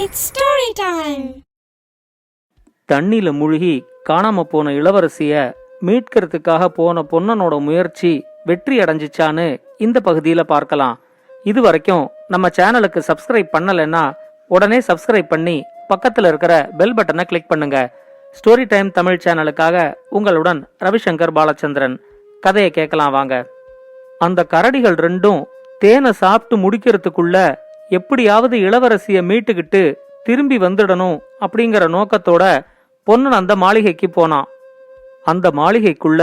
It's story time தண்ணியில முழுகி காணாம போன இளவரசிய மீட்கிறதுக்காக போன பொன்னனோட முயற்சி வெற்றி அடைஞ்சிச்சான்னு இந்த பகுதியில் பார்க்கலாம். இது வரைக்கும் நம்ம சேனலுக்கு சப்ஸ்கிரைப் பண்ணலைன்னா உடனே சப்ஸ்கிரைப் பண்ணி பக்கத்தில் இருக்கிற பெல் பட்டனை கிளிக் பண்ணுங்க. ஸ்டோரி டைம் தமிழ் சேனலுக்காக உங்களுடன் ரவிசங்கர் பாலச்சந்திரன். கதையை கேட்கலாம் வாங்க. அந்த கரடிகள் ரெண்டும் தேனை சாப்பிட்டு முடிக்கிறதுக்குள்ள எப்படியாவது இளவரசிய மீட்டுக்கிட்டு திரும்பி வந்துடணும் அப்படிங்கிற நோக்கத்தோட பொன்னன் அந்த மாளிகைக்கு போனான். அந்த மாளிகைக்குள்ள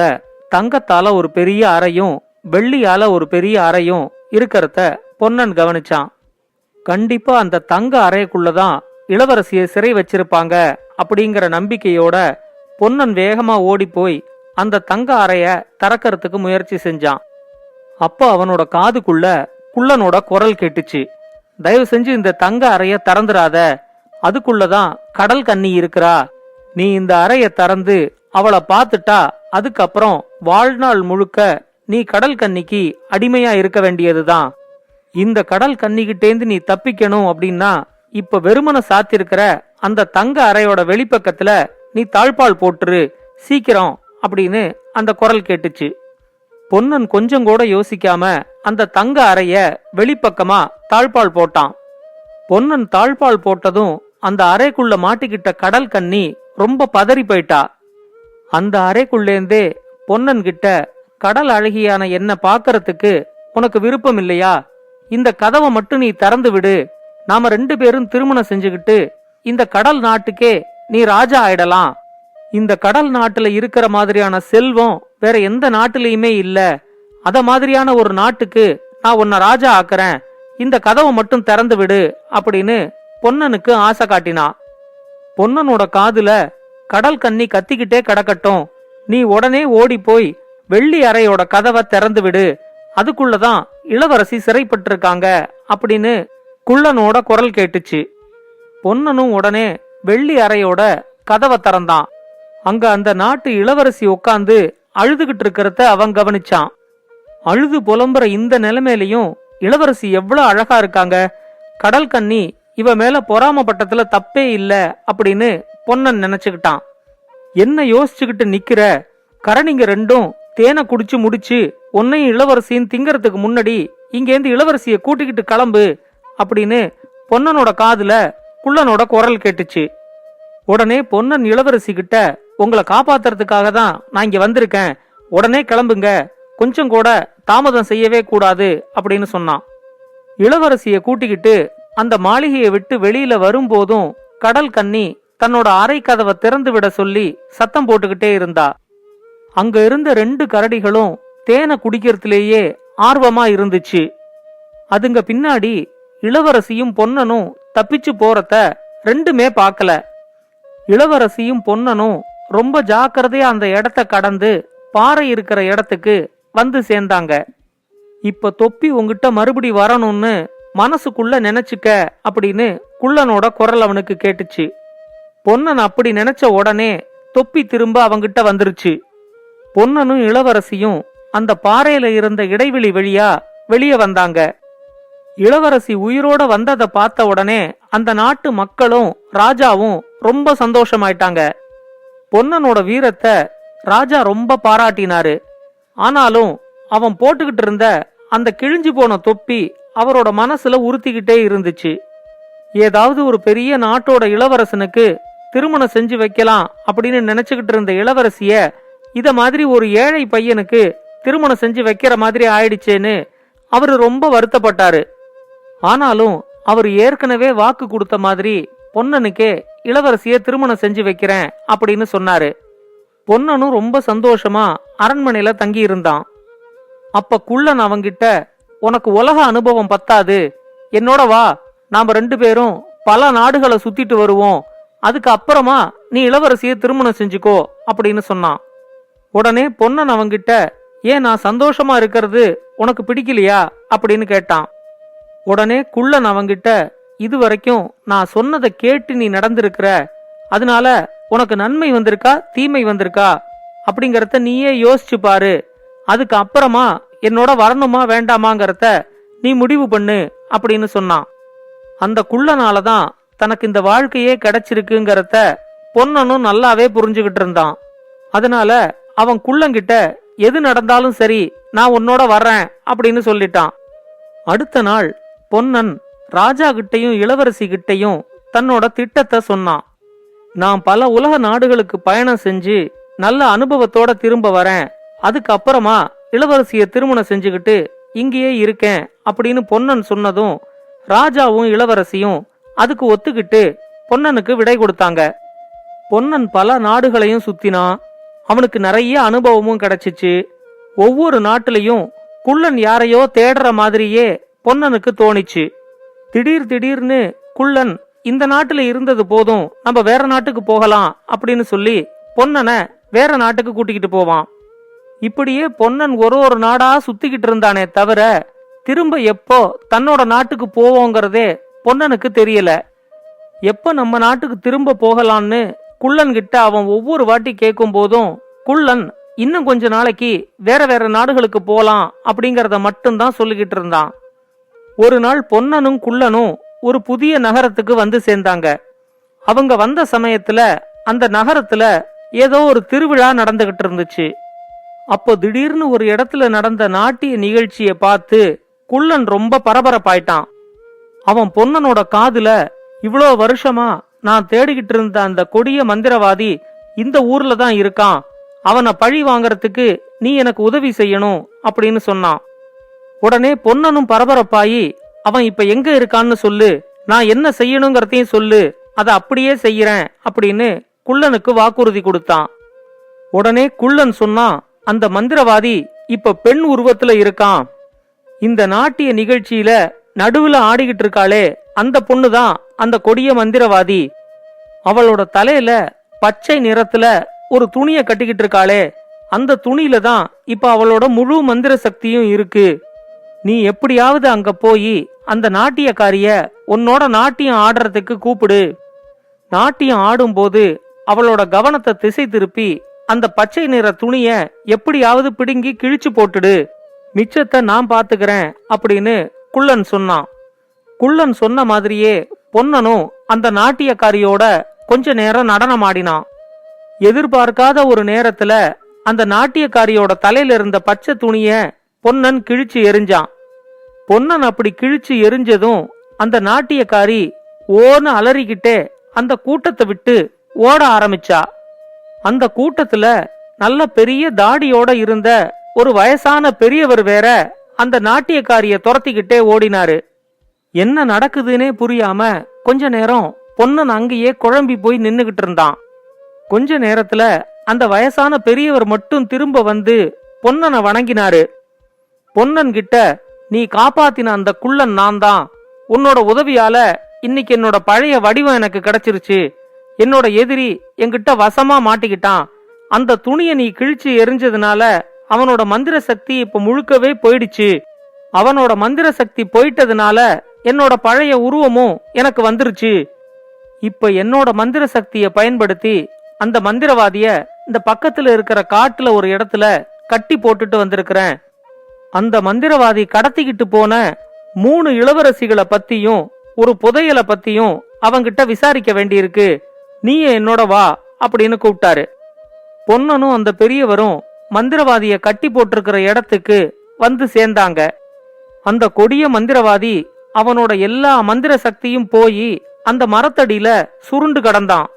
தங்கத்தால ஒரு பெரிய அறையும் வெள்ளியால ஒரு பெரிய அறையும் இருக்கிறத பொன்னன் கவனிச்சான். கண்டிப்பா அந்த தங்க அறைக்குள்ளதான் இளவரசியை சிறை வச்சிருப்பாங்க அப்படிங்கிற நம்பிக்கையோட பொன்னன் வேகமா ஓடி போய் அந்த தங்க அறைய திறக்கறதுக்கு முயற்சி செஞ்சான். அப்போ அவனோட காதுக்குள்ள குள்ளனோட குரல் கேட்டுச்சு. தயவு செஞ்சு இந்த தங்க அறைய திறந்துராத அதுக்குள்ளதான் கடல் கன்னி இருக்கிறா. நீ இந்த அறைய திறந்து அவளை பார்த்துட்டா அதுக்கப்புறம் வாழ்நாள் முழுக்க நீ கடல் கன்னிக்கு அடிமையா இருக்க வேண்டியதுதான். இந்த கடல் கன்னிகிட்டேந்து நீ தப்பிக்கணும் அப்படின்னா இப்ப வெறுமன சாத்திருக்கிற அந்த தங்க அறையோட வெளிப்பக்கத்துல நீ தாழ்பால் போட்டுரு. சீக்கிரம் அப்படின்னு அந்த குரல் கேட்டுச்சு. பொன்னன் கொஞ்சம் கூட யோசிக்காம அந்த தங்க அறைய வெளிப்பக்கமா தாழ்பால் போட்டான். பொன்னன் தாழ்பால் போட்டதும் அந்த அறைக்குள்ள மாட்டிக்கிட்ட கடல் கன்னி ரொம்ப பதறி போயிட்டா. அந்த அறைக்குள்ளேந்தே பொன்னன் கிட்ட கடல் அழகியான என்ன பாக்கறதுக்கு உனக்கு விருப்பம் இல்லையா? இந்த கதவை மட்டும் நீ திறந்து விடு. நாம ரெண்டு பேரும் திருமணம் செஞ்சுக்கிட்டு இந்த கடல் நாட்டுக்கே நீ ராஜா ஆயிடலாம். இந்த கடல் நாட்டுல இருக்கிற மாதிரியான செல்வம் வேற எந்த நாட்டிலையுமே இல்ல. அத மாதிரியான ஒரு நாட்டுக்கு நான் உன்னை ராஜா ஆக்குறேன். இந்த கதவை மட்டும் திறந்து விடு அப்படின்னு பொன்னனுக்கு ஆசை காட்டினா. பொன்னனோட காதுல கடல் கன்னி கத்திக்கிட்டே கிடக்கட்டும். நீ உடனே ஓடி போய் வெள்ளி அறையோட கதவை திறந்து விடு. அதுக்குள்ளதான் இளவரசி சிறைப்பட்டிருக்காங்க அப்படின்னு குள்ளனோட குரல் கேட்டுச்சு. பொன்னனும் உடனே வெள்ளி அறையோட கதவை திறந்தான். அங்க அந்த நாட்டு இளவரசி உட்காந்து அழுதுகிட்டு இருக்கிறத அவன் கவனிச்சான். அழுது புலம்புற இந்த நிலைமையிலையும் இளவரசி எவ்வளவு அழகா இருக்காங்க. கடல் கன்னி இவ மேல பொறாமப்பட்டதுல தப்பே இல்ல அப்படின்னு பொன்னன் நினைச்சுக்கிட்டான். என்ன யோசிச்சுக்கிட்டு நிக்கிற? கரணிங்க ரெண்டும் தேனை குடிச்சு முடிச்சு உன்னையும் இளவரசியும் திங்கறதுக்கு முன்னாடி இங்கேருந்து இளவரசிய கூட்டிக்கிட்டு கிளம்பு அப்படின்னு பொன்னனோட காதுல குள்ளனோட குரல் கேட்டுச்சு. உடனே பொன்னன் இளவரசி கிட்ட உங்களை காப்பாத்துறதுக்காக தான் நான் இங்க வந்திருக்கேன். உடனே கிளம்புங்க. கொஞ்சம் கூட தாமதம் செய்யவே கூடாது அப்படின்னு சொன்னான். இளவரசிய கூட்டிக்கிட்டு அந்த மாளிகையை விட்டு வெளியில வரும்போதும் கடல் கண்ணி தன்னோட அறை கதவை திறந்து விட சொல்லி சத்தம் போட்டுக்கிட்டே இருந்தா. அங்க இருந்த ரெண்டு கரடிகளும் தேனை குடிக்கிறதுலேயே ஆர்வமா இருந்துச்சு. அதுங்க பின்னாடி இளவரசியும் பொன்னனும் தப்பிச்சு போறத ரெண்டுமே பார்க்கல. இளவரசியும் பொன்னனும் ரொம்ப ஜாக்கிரதையா அந்த இடத்த கடந்து பாறை இருக்கிற இடத்துக்கு வந்து சேர்ந்தாங்க. இப்ப தொப்பி உங்ககிட்ட மறுபடி வரணும்னு மனசுக்குள்ள நினைச்சுக்க அப்படின்னு குள்ளனோட குரல் அவனுக்கு கேட்டுச்சு. பொன்னன் அப்படி நினைச்ச உடனே தொப்பி திரும்ப அவங்கிட்ட வந்துருச்சு. பொன்னனும் இளவரசியும் அந்த பாறையில இருந்த இடைவெளி வழியா வெளியே வந்தாங்க. இளவரசி உயிரோட வந்ததை பார்த்த உடனே அந்த நாட்டு மக்களும் ராஜாவும் ரொம்ப சந்தோஷமாயிட்டாங்க. பொன்னனோட வீரத்தை ராஜா ரொம்ப பாராட்டினாரு. ஆனாலும் அவன் போட்டுக்கிட்டு இருந்த அந்த கிழிஞ்சு போன தொப்பி அவரோட மனசுல உறுத்திக்கிட்டே இருந்துச்சு. ஏதாவது ஒரு பெரிய நாட்டோட இளவரசனுக்கு திருமணம் செஞ்சு வைக்கலாம் அப்படின்னு நினைச்சுக்கிட்டு இருந்த இளவரசிய இத மாதிரி ஒரு ஏழை பையனுக்கு திருமணம் செஞ்சு வைக்கிற மாதிரி ஆயிடுச்சேன்னு அவரு ரொம்ப வருத்தப்பட்டாரு. ஆனாலும் அவர் ஏற்கனவே வாக்கு கொடுத்த மாதிரி பொன்னனுக்கே இளவரசிய திருமணம் செஞ்சு வைக்கிறேன் அப்படின்னு சொன்னாரு. பொன்னனும் ரொம்ப சந்தோஷமா அரண்மனையில தங்கி இருந்தான் அப்ப குள்ளன் அவங்கிட்ட உனக்கு உலக அனுபவம் பத்தாது. என்னோட வா நாம ரெண்டு பேரும் பல நாடுகளை சுத்திட்டு வருவோம். அதுக்கு அப்புறமா நீ இளவரசிய திருமணம் செஞ்சுக்கோ அப்படின்னு சொன்னான். உடனே பொன்னன் அவங்கிட்ட ஏன் நான் சந்தோஷமா இருக்கிறது உனக்கு பிடிக்கலையா? அப்படின்னு கேட்டான். உடனே குள்ளன் அவங்கிட்ட இது வரைக்கும் நான் சொன்னதை கேட்டு நீ நடந்திருக்கிற. அதனால உனக்கு நன்மை வந்திருக்கா? தீமை வந்திருக்கா? அப்படிங்கறத நீயே யோசிச்சு பாரு. அதுக்கு அப்புறமா என்னோட வரணுமா வேண்டாமாங்கிறத நீ முடிவு பண்ணு அப்படின்னு சொன்னான். அந்த குள்ளனால தான் தனக்கு இந்த வாழ்க்கையே கிடைச்சிருக்குங்கிறத பொன்னனும் நல்லாவே புரிஞ்சுகிட்டு இருந்தான். அதனால அவன் குள்ளங்கிட்ட எது நடந்தாலும் சரி நான் உன்னோட வர்றேன் அப்படின்னு சொல்லிட்டான். அடுத்த நாள் பொன்னன் ராஜா கிட்டையும் இளவரசி கிட்டையும் தன்னோட திட்டத்தை சொன்னான். நான் பல உலக நாடுகளுக்கு பயணம் செஞ்சு நல்ல அனுபவத்தோட திரும்ப வரேன். அதுக்கப்புறமா இளவரசிய திருமணம் செஞ்சுக்கிட்டு இங்கேயே இருக்கேன் அப்படின்னு பொன்னன் சொன்னதும் ராஜாவும் இளவரசியும் அதுக்கு ஒத்துக்கிட்டு பொன்னனுக்கு விடை கொடுத்தாங்க. பொன்னன் பல நாடுகளையும் சுத்தினான். அவனுக்கு நிறைய அனுபவமும் கிடைச்சிச்சு. ஒவ்வொரு நாட்டிலையும் குள்ளன் யாரையோ தேடுற மாதிரியே பொன்னனுக்கு தோணிச்சு. திடீர் திடீர்னு குள்ளன் இந்த நாட்டுல இருந்தது போதும் நம்ம வேற நாட்டுக்கு போகலாம் அப்படின்னு சொல்லி பொன்னனை வேற நாட்டுக்கு கூட்டிக்கிட்டு போவான். இப்படியே பொன்னன் ஒரு ஒரு நாடா சுத்திக்கிட்டு இருந்தானே தவிர திரும்ப எப்போ தன்னோட நாட்டுக்கு போவோங்கிறதே பொன்னனுக்கு தெரியல. எப்ப நம்ம நாட்டுக்கு திரும்ப போகலான்னு குள்ளன் கிட்ட அவன் ஒவ்வொரு வாட்டி கேட்கும் போதும் குள்ளன் இன்னும் கொஞ்ச நாளைக்கு வேற வேற நாடுகளுக்கு போலாம் அப்படிங்கறத மட்டும்தான் சொல்லிக்கிட்டு இருந்தான். ஒரு நாள் பொன்னனும் குள்ளனும் ஒரு புதிய நகரத்துக்கு வந்து சேர்ந்தாங்க. அவங்க வந்த சமயத்துல அந்த நகரத்துல ஏதோ ஒரு திருவிழா நடந்துகிட்டு இருந்துச்சு. அப்போ திடீர்னு ஒரு இடத்துல நடந்த நாட்டிய நிகழ்ச்சியை பார்த்து குள்ளன் ரொம்ப பரபரப்பாயிட்டான். அவன் பொன்னனோட காதுல இவ்வளோ வருஷமா நான் தேடிக்கிட்டு இருந்த அந்த கொடிய மந்திரவாதி இந்த ஊர்ல தான் இருக்கான். அவனை பழி வாங்கறதுக்கு நீ எனக்கு உதவி செய்யணும் அப்படின்னு சொன்னான். உடனே பொன்னனும் பரபரப்பாயி அவன் இப்ப எங்க இருக்கான்னு சொல்லு. நான் என்ன செய்யணுங்கிறதையும் சொல்லு. அதை அப்படியே செய்யறேன் அப்படின்னு குள்ளனுக்கு வாக்குறுதி கொடுத்தான். உடனே குள்ளன் சொன்னான் அந்த மந்திரவாதி இப்ப பெண் உருவத்துல இருக்கான். இந்த நாட்டிய நிகழ்ச்சியில நடுவுல ஆடிக்கிட்டு இருக்காளே. அந்த பொண்ணுதான் அந்த கொடிய மந்திரவாதி. அவளோட தலையில பச்சை நிறத்துல ஒரு துணிய கட்டிக்கிட்டு இருக்காளே. அந்த துணியில தான் இப்ப அவளோட முழு மந்திர சக்தியும் இருக்கு. நீ எப்படியாவது அங்க போய் அந்த நாட்டியக்காரிய உன்னோட நாட்டியம் ஆடுறதுக்கு கூப்பிடு. நாட்டியம் ஆடும்போது அவளோட கவனத்தை திசை திருப்பி அந்த பச்சை நிற துணிய எப்படியாவது பிடுங்கி கிழிச்சு போட்டுடு. மிச்சத்தை நான் பாத்துக்கிறேன் அப்படின்னு குள்ளன் சொன்னான். குள்ளன் சொன்ன மாதிரியே பொன்னனும் அந்த நாட்டியக்காரியோட கொஞ்ச நேரம் நடனம் ஆடினான் எதிர்பார்க்காத ஒரு நேரத்துல அந்த நாட்டியக்காரியோட தலையில இருந்த பச்சை துணிய பொன்னன் கிழிச்சு எரிஞ்சான். பொன்னன் அப்படி கிழிச்சு எரிஞ்சதும் அந்த நாட்டியக்காரி ஓன்னு அலறிக்கிட்டே அந்த கூட்டத்தை விட்டு ஓட ஆரம்பிச்சா. அந்த கூட்டத்துல நல்ல பெரிய தாடியோட இருந்த ஒரு வயசான பெரியவர் வேற அந்த நாட்டியக்காரிய துரத்திக்கிட்டே ஓடினாரு. என்ன நடக்குதுன்னே புரியாம கொஞ்ச நேரம் பொன்னன் அங்கேயே குழம்பி போய் நின்னுகிட்டு இருந்தான். கொஞ்ச நேரத்துல அந்த வயசான பெரியவர் மட்டும் திரும்ப வந்து பொன்னனை வணங்கினாரு. பொன்னன் கிட்ட நீ காப்பாத்தின அந்த குள்ளன் நான் தான் உன்னோட உதவியால இன்னைக்கு என்னோட பழைய வடிவம் எனக்கு கிடைச்சிருச்சு. என்னோட எதிரி என்கிட்ட வசமா மாட்டிக்கிட்டான். அந்த துணியை நீ கிழிச்சு எரிஞ்சதுனால அவனோட மந்திர சக்தி இப்ப முழுக்கவே போயிடுச்சு. அவனோட மந்திர சக்தி போயிட்டதுனால என்னோட பழைய உருவமும் எனக்கு வந்துருச்சு. இப்ப என்னோட மந்திர சக்தியை பயன்படுத்தி அந்த மந்திரவாதிய இந்த பக்கத்துல இருக்கிற காட்டுல ஒரு இடத்துல கட்டி போட்டுட்டு வந்திருக்கிறேன். அந்த மந்திரவாதி கடத்திக்கிட்டு போன மூணு இளவரசிகளை பத்தியும் ஒரு புதையலை பத்தியும் அவங்கிட்ட விசாரிக்க வேண்டியிருக்கு. நீயே என்னோட வா அப்படின்னு கூப்பிட்டாரு. பொன்னனும் அந்த பெரியவரும் மந்திரவாதிய கட்டி போட்டிருக்கிற இடத்துக்கு வந்து சேர்ந்தாங்க. அந்த கொடிய மந்திரவாதி அவனோட எல்லா மந்திர சக்தியும் போய் அந்த மரத்தடியில சுருண்டு கடந்தான்.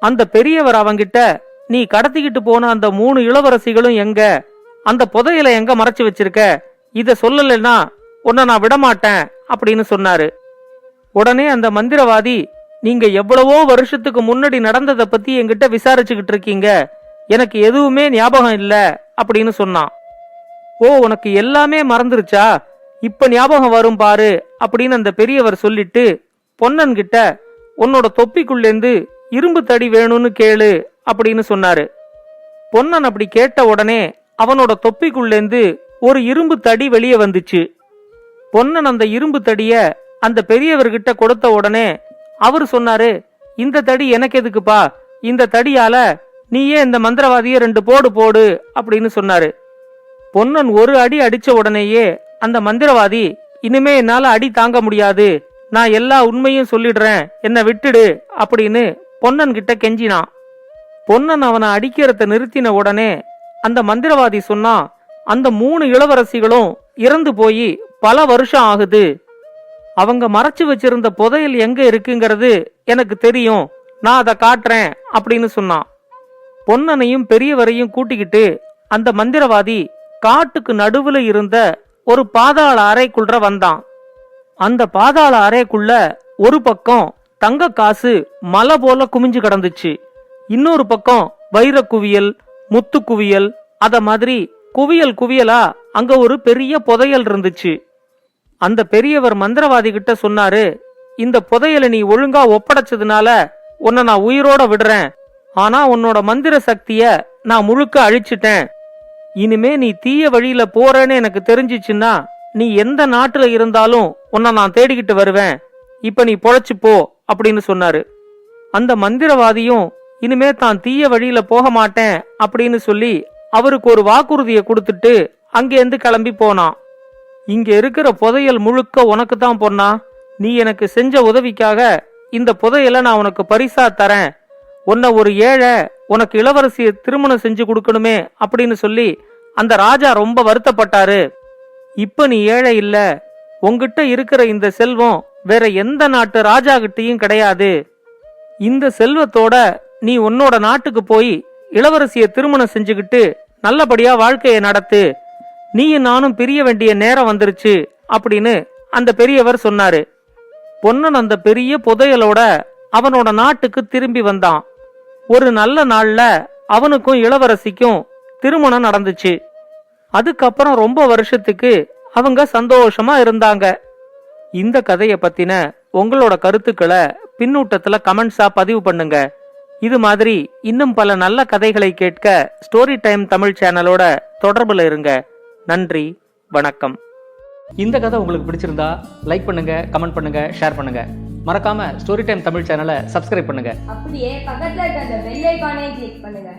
அந்த பெரியவர் அவங்கிட்ட நீ கடத்திக்கிட்டு போன அந்த மூணு இளவரசிகளும் எங்க? அந்த புதையில எங்க மறைச்சு வச்சிருக்க? இத சொல்லலைன்னா உன்னை நான் விடமாட்டேன் அப்படின்னு சொன்னாரு. உடனே அந்த மந்திரவாதி நீங்க எவ்வளவோ வருஷத்துக்கு முன்னாடி நடந்ததை பத்தி என்கிட்ட விசாரிச்சுக்கிட்டு இருக்கீங்க. எனக்கு எதுவுமே ஞாபகம் இல்ல அப்படின்னு சொன்னான். ஓ உனக்கு எல்லாமே மறந்துருச்சா? இப்ப ஞாபகம் வரும் பாரு அப்படின்னு அந்த பெரியவர் சொல்லிட்டு பொன்னன் கிட்ட உன்னோட தொப்பிக்குள்ளேந்து இரும்பு தடி வேணும்னு கேளு அப்படின்னு சொன்னாரு. பொன்னன் அப்படி கேட்ட உடனே அவனோட தொப்பிக்குள்ளேந்து ஒரு இரும்பு தடி வெளியே வந்துச்சு. பொன்னன் அந்த இரும்பு தடிய அந்த பெரியவர்கிட்ட கொடுத்த உடனே அவர் சொன்னாரு இந்த தடி எனக்கு எதுக்குப்பா? இந்த தடியால நீயே இந்த மந்திரவாதிய ரெண்டு போடு போடு அப்படின்னு சொன்னாரு. பொன்னன் ஒரு அடி அடிச்ச உடனேயே அந்த மந்திரவாதி இனிமே என்னால அடி தாங்க முடியாது. நான் எல்லா உண்மையும் சொல்லிடுறேன். என்னை விட்டுடு அப்படின்னு பொன்னன் கிட்ட கெஞ்சினான். பொன்னன் அவனை அடிக்கிறத நிறுத்தின உடனே அந்த மந்திரவாதி சொன்னா அந்த மூணு இளவரசிகளும் இறந்து போய் பல வருஷம் ஆகுது. அவங்க மறைச்சு வச்சிருந்த புதையல் எங்க இருக்குங்கிறது எனக்கு தெரியும். நான் அதை காட்டுறேன் அப்படின்னு சொன்னான். பொன்னனையும் பெரியவரையும் கூட்டிக்கிட்டு அந்த மந்திரவாதி காட்டுக்கு நடுவுல இருந்த ஒரு பாதாள அறைக்குள்ள வந்தான். அந்த பாதாள அறைக்குள்ள ஒரு பக்கம் தங்க காசு மலை போல குமிஞ்சு கிடந்துச்சு. இன்னொரு பக்கம் வைர குவியல் முத்து குவியல் அத மாதிரி குவியல் குவியலா அங்க ஒரு பெரிய புதையல் இருந்துச்சு. அந்த பெரியவர் மந்திரவாதி கிட்ட சொன்னாரு இந்த புதையலை நீ ஒழுங்கா ஒப்படைச்சதுனால உன்னை நான் உயிரோட விடுறேன். ஆனா உன்னோட மந்திர சக்திய நான் முழுக்க அழிச்சிட்டேன். இனிமே நீ தீய வழியில போறேன்னு எனக்கு தெரிஞ்சிச்சுன்னா நீ எந்த நாட்டுல இருந்தாலும் உன்னை நான் தேடிக்கிட்டு வருவேன். இப்ப நீ பொழைச்சு போ அப்படின்னு சொன்னாரு. அந்த மந்திரவாதியும் இனிமே தான் தீய வழியில போக மாட்டேன் அப்படின்னு சொல்லி அவருக்கு ஒரு வாக்குறுதியை கொடுத்துட்டு அங்கேருந்து கிளம்பி போனான். இங்க இருக்கிற புதையல் முழுக்க உனக்கு தான் பொண்ணா. நீ எனக்கு செஞ்ச உதவிக்காக இந்த புதையலை நான் உனக்கு பரிசா தரேன். உன்னை ஒரு ஏழை உனக்கு இளவரசியை திருமணம் செஞ்சு கொடுக்கணுமே அப்படின்னு சொல்லி அந்த ராஜா ரொம்ப வருத்தப்பட்டாரு. இப்ப நீ ஏழை இல்ல. உங்ககிட்ட இருக்கிற இந்த செல்வம் வேற எந்த நாட்டு ராஜா கிட்டையும் கிடையாது. இந்த செல்வத்தோட நீ உன்னோட நாட்டுக்கு போய் இளவரசியை திருமணம் செஞ்சுக்கிட்டு நல்லபடியா வாழ்க்கையை நடத்து. நீயும் நானும் பிரிய வேண்டிய நேரம் வந்துருச்சு அப்படின்னு அந்த பெரியவர் சொன்னாரு. பொன்னன் அந்த பெரிய புதையலோட அவனோட நாட்டுக்கு திரும்பி வந்தான். ஒரு நல்ல நாள்ல அவனுக்கும் இளவரசிக்கும் திருமணம் நடந்துச்சு. அதுக்கப்புறம் ரொம்ப வருஷத்துக்கு அவங்க சந்தோஷமா இருந்தாங்க. இந்த கதையை பத்தின உங்களோட கருத்துக்களை பின்னூட்டத்துல கமெண்ட்ஸா பதிவு பண்ணுங்க. இது மாதிரி இன்னும் பல நல்ல கதைகளை கேட்க ஸ்டோரி டைம் தமிழ் சேனலோட தொடர்புல இருங்க. நன்றி வணக்கம். இந்த கதை உங்களுக்கு பிடிச்சிருந்தா லைக் பண்ணுங்க கமெண்ட் பண்ணுங்க ஷேர் பண்ணுங்க. மறக்காம ஸ்டோரி டைம் தமிழ் சேனலை சப்ஸ்கிரைப் பண்ணுங்க. அப்படியே பக்கத்துல இருக்க அந்த பெல் ஐகானையும் கிளிக் பண்ணுங்க.